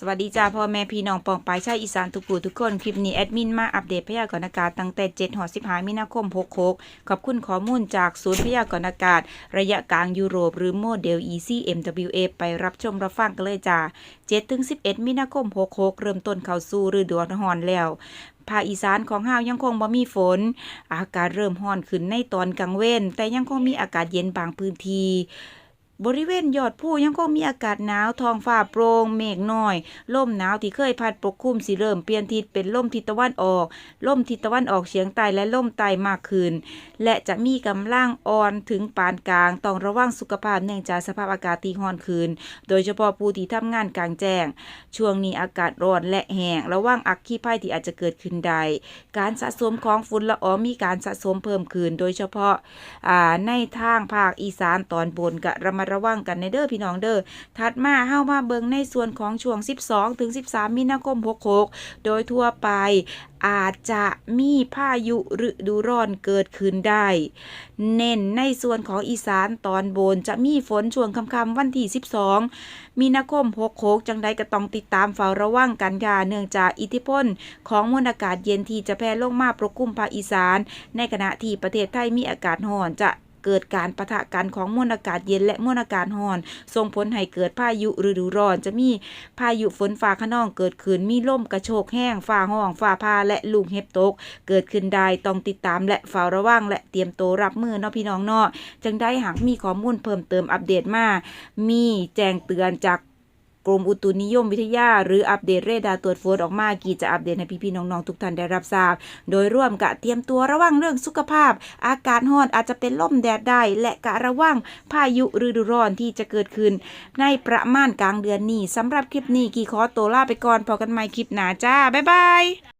สวัสดีจ้าพ่อแม่พี่น้องปองปายชาอีสานทุกผู้ทุกคน คลิปนี้แอดมินมาอัปเดตพยากรณ์อากาศตั้งแต่7หอ15มีนาคม66ขอบคุณข้อมูลจากศูนย์พยากรณ์อากาศ ระยะกลางยุโรปหรือโมเดล ECMWA ไปรับชมรับฟังกันเลยจ้า7ถึง11มีนาคม66เริ่มต้นเข้าสู่ฤดูร้อนแล้วภาคอีสานของเฮายังคงบ่มีฝน อากาศเริ่มร้อนขึ้นในตอนกลางเว้นแต่ยังคงมีอากาศเย็นบางพื้นที่ บริเวณยอดภูยังคงมีอากาศหนาวท้องฟ้าโปร่งเมฆน้อย ลมหนาวที่เคยพัดปกคลุมสิเริ่มเปลี่ยนทิศเป็นลมทิศตะวันออก ลมทิศตะวันออกเฉียงใต้และลมใต้มากขึ้น และจะมีกำลังอ่อนถึงปานกลางต้องระวังสุขภาพเนื่องจากสภาพอากาศที่ร้อนขึ้นโดยเฉพาะผู้ที่ทำงานกลางแจ้ง ช่วงนี้อากาศร้อนและแห้งระวังอักขีภัยที่อาจจะเกิดขึ้นได้การสะสมของฝุ่นละอองมีการสะสมเพิ่มขึ้น โดยเฉพาะาในทางภาคอีสานตอนบนกระมัดระวังกันในเด้อพี่น้องเด้อถัดมาเฮามาเบิงในส่วนของช่วง 12 ถึง 13 มีนาคม 66 โดยทั่วไปอาจจะมีพายุฤดูร้อนเกิดขึ้นได้ เน้นในส่วนของอีสานตอนบนจะมีฝนช่วงค่ำๆวันที่ 12 มีนาคม 66 จังใดก็ต้องติดตามเฝ้าระวังกันค่ะเนื่องจากอิทธิพลของมวลอากาศเย็นที่จะแผ่ลงมาปกคลุมภาคอีสาน ในขณะที่ประเทศไทยมีอากาศร้อนจะ เกิดการปะทะกันของมวลอากาศเย็นและมวลอากาศร้อน ส่งผลให้เกิดพายุฤดูร้อน จะมีพายุฝนฟ้าขนองเกิดขึ้น มีลมกระโชกแห้งฟ้าห้องฟ้าผ่าและลูกเห็บตก เกิดขึ้นได้ต้องติดตามและเฝ้าระวังและเตรียมตัวรับมือเนาะพี่น้องเนาะจังได้หากมีข้อมูลเพิ่มเติมอัปเดตมา มีแจ้งเตือนจาก กรมอุตุนิยมวิทยา หรืออัปเดตเรดาร์ตรวจฝนออกมากี่จะอัปเดตให้พี่ๆน้องๆทุกท่านได้รับทราบ โดยร่วมกะเตรียมตัวระวังเรื่องสุขภาพ อากาศร้อนอาจจะเป็นลมแดดได้และกะระวังพายุฤดูร้อนที่จะเกิดขึ้น ในประมาณกลางเดือนนี้สำหรับคลิปนี้กี่ขอตัวลาไปก่อนพอกันใหม่คลิปหน้าจ้าบ๊ายบาย